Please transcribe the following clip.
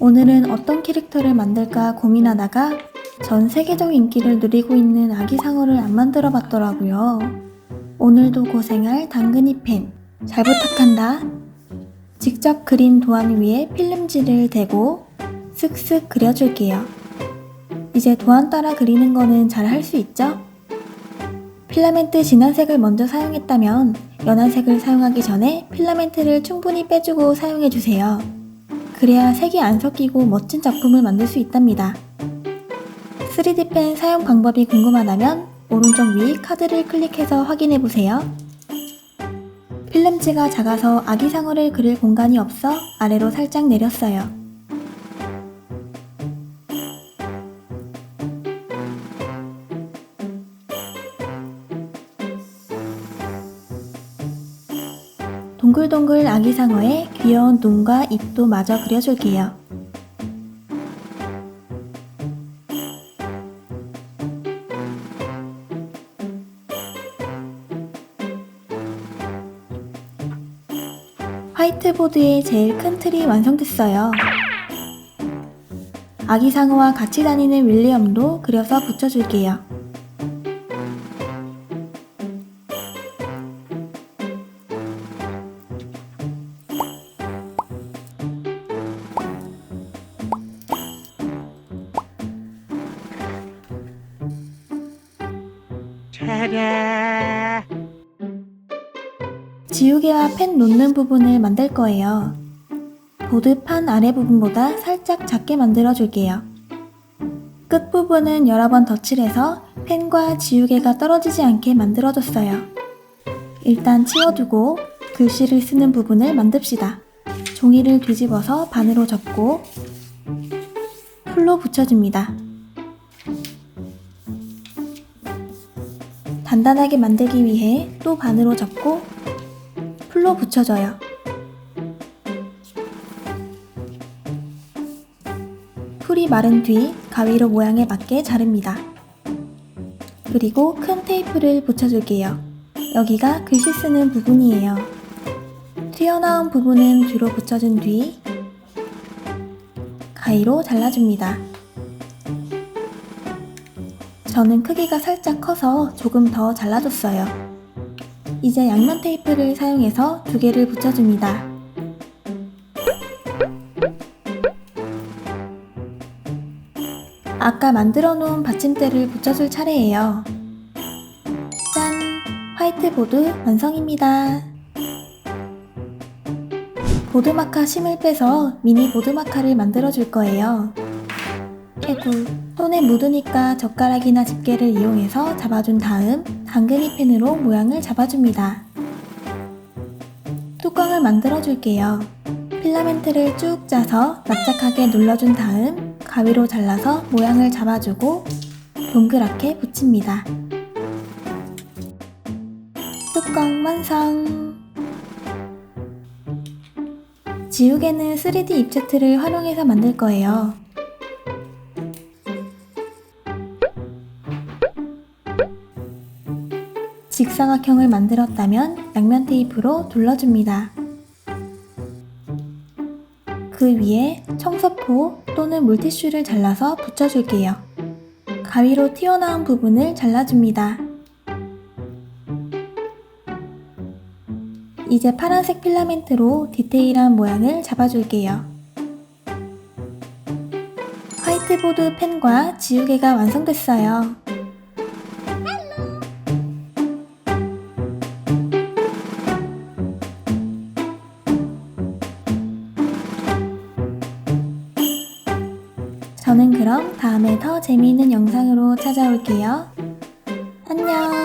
오늘은 어떤 캐릭터를 만들까 고민하다가 전 세계적 인기를 누리고 있는 아기상어를 안 만들어 봤더라고요. 오늘도 고생할 당근이 팬. 잘 부탁한다. 직접 그린 도안 위에 필름지를 대고 쓱쓱 그려줄게요. 이제 도안 따라 그리는 거는 잘 할 수 있죠? 필라멘트 진한 색을 먼저 사용했다면 연한 색을 사용하기 전에 필라멘트를 충분히 빼주고 사용해주세요. 그래야 색이 안 섞이고 멋진 작품을 만들 수 있답니다. 3D펜 사용 방법이 궁금하다면 오른쪽 위 카드를 클릭해서 확인해보세요. 필름지가 작아서 아기상어를 그릴 공간이 없어 아래로 살짝 내렸어요. 동글동글 아기상어의 귀여운 눈과 입도 마저 그려줄게요. 화이트보드의 제일 큰 틀이 완성됐어요. 아기상어와 같이 다니는 윌리엄도 그려서 붙여줄게요. 차례. 지우개와 펜 놓는 부분을 만들 거예요. 보드 판 아래 부분보다 살짝 작게 만들어 줄게요. 끝 부분은 여러 번 덧칠해서 펜과 지우개가 떨어지지 않게 만들어 줬어요. 일단 치워두고 글씨를 쓰는 부분을 만듭시다. 종이를 뒤집어서 반으로 접고 풀로 붙여줍니다. 단단하게 만들기 위해 또 반으로 접고 풀로 붙여줘요. 풀이 마른 뒤 가위로 모양에 맞게 자릅니다. 그리고 큰 테이프를 붙여줄게요. 여기가 글씨 쓰는 부분이에요. 튀어나온 부분은 뒤로 붙여준 뒤 가위로 잘라줍니다. 저는 크기가 살짝 커서 조금 더 잘라줬어요. 이제 양면 테이프를 사용해서 두 개를 붙여줍니다. 아까 만들어 놓은 받침대를 붙여줄 차례예요. 짠! 화이트보드 완성입니다. 보드마카 심을 빼서 미니 보드마카를 만들어 줄 거예요. 해구 손에 묻으니까 젓가락이나 집게를 이용해서 잡아준 다음 당근이 펜으로 모양을 잡아줍니다. 뚜껑을 만들어 줄게요. 필라멘트를 쭉 짜서 납작하게 눌러준 다음 가위로 잘라서 모양을 잡아주고 동그랗게 붙입니다. 뚜껑 완성! 지우개는 3D 입체트를 활용해서 만들 거예요. 직사각형을 만들었다면 양면 테이프로 둘러줍니다. 그 위에 청소포 또는 물티슈를 잘라서 붙여줄게요. 가위로 튀어나온 부분을 잘라줍니다. 이제 파란색 필라멘트로 디테일한 모양을 잡아줄게요. 화이트보드 펜과 지우개가 완성됐어요. 그럼 다음에 더 재미있는 영상으로 찾아올게요. 안녕!